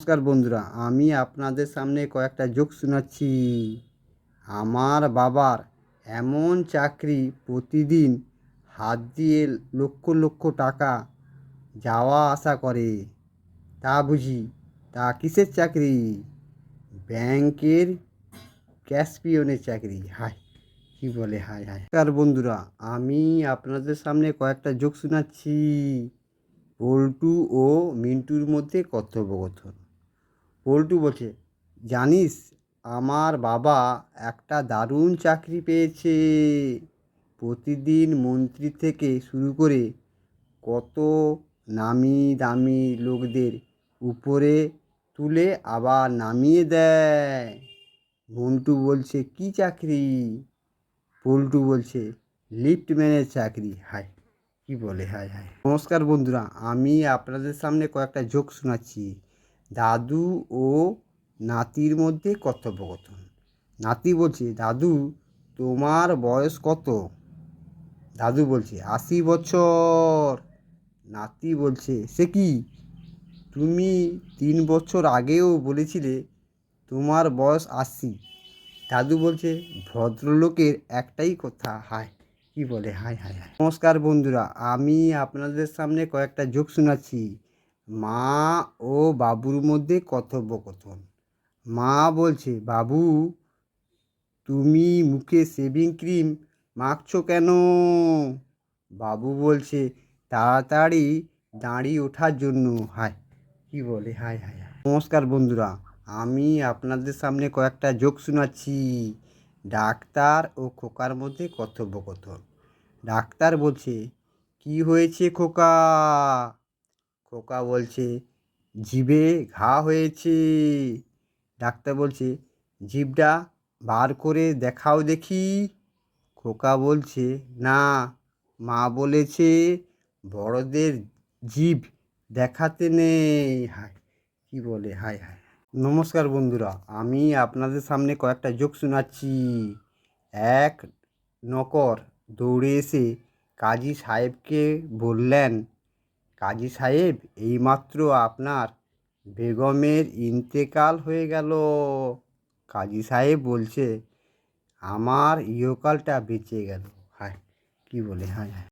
নমস্কার বন্ধুরা, আমি আপনাদের সামনে কয়েকটা জোক শোনাচ্ছি। আমার বাবার এমন চাকরি প্রতিদিন হাত দিয়ে লক্ষ লক্ষ টাকা যাওয়া আসা করে। তা বুঝি, তা কিসের চাকরি? ব্যাংকের ক্যাশপিয়নের চাকরি। হায়, কি বলে, হায় হায়। নমস্কার বন্ধুরা, আমি আপনাদের সামনে কয়েকটা জোক শোনাচ্ছি। পল্টু ও মিন্টুর মধ্যে কথোপকথন। পল্টু বলছে, জানিস, আমার বাবা একটা দারুণ চাকরি পেয়েছে। প্রতিদিন মন্ত্রী থেকে শুরু করে কত নামি দামি লোকদের উপরে তুলে আবার নামিয়ে দেয়। মন্টু বলছে, কি চাকরি? পল্টু বলছে লিফটম্যানের চাকরি। হায়, কি বলে, হায় হায়। নমস্কার বন্ধুরা, আমি আপনাদের সামনে কয়েকটা জোক শোনাচ্ছি। দাদু ও নাতির মধ্যে কথোপকথন। নাতি বলছে, দাদু, তোমার বয়স কত? দাদু বলছে, আশি বছর। নাতি বলছে, সে কি? তুমি তিন বছর আগেও বলেছিলে তোমার বয়স আশি। দাদু বলছে, ভদ্রলোকের একটাই কথা, হায়, কি বলে, হায় হায় হায়। নমস্কার বন্ধুরা, আমি আপনাদের সামনে কয়েকটা জোক শোনাচ্ছি। মা ও বাবুর মধ্যে কথোপকথন। মা বলছে, বাবু, তুমি মুখে শেভিং ক্রিম মাখছো কেন? বাবু বলছে, তাড়াতাড়ি দাঁড়িয়ে ওঠার জন্য। হায়, কি বলে? হায় হায় নমস্কার বন্ধুরা, আমি আপনাদের সামনে কয়েকটা জোক শোনাচ্ছি। ডাক্তার ও খোকার মধ্যে কথোপকথন। ডাক্তার বলছে, কি হয়েছে খোকা? খোকা বলছে জিভে ঘা হয়েছে। ডাক্তার বলছে জিভটা বার করে দেখাও দেখি। খোকা বলছে, না, মা বলেছে বড়দের জিভ দেখাতে নেই। হায়, কি বলে, হায় হায়। নমস্কার বন্ধুরা, আমি আপনাদের সামনে কয়েকটা জোক শোনাচ্ছি। এক, নকর দৌড়ে এসে কাজী সাহেবকে বললেন কাজী সাহেব, এইমাত্র আপনার বেগমের ইন্তেকাল হয়ে গেল। কাজী সাহেব বলছে, আমার ইহকালটা বেঁচে গেল। হ্যাঁ কী বলে হ্যাঁ হায়।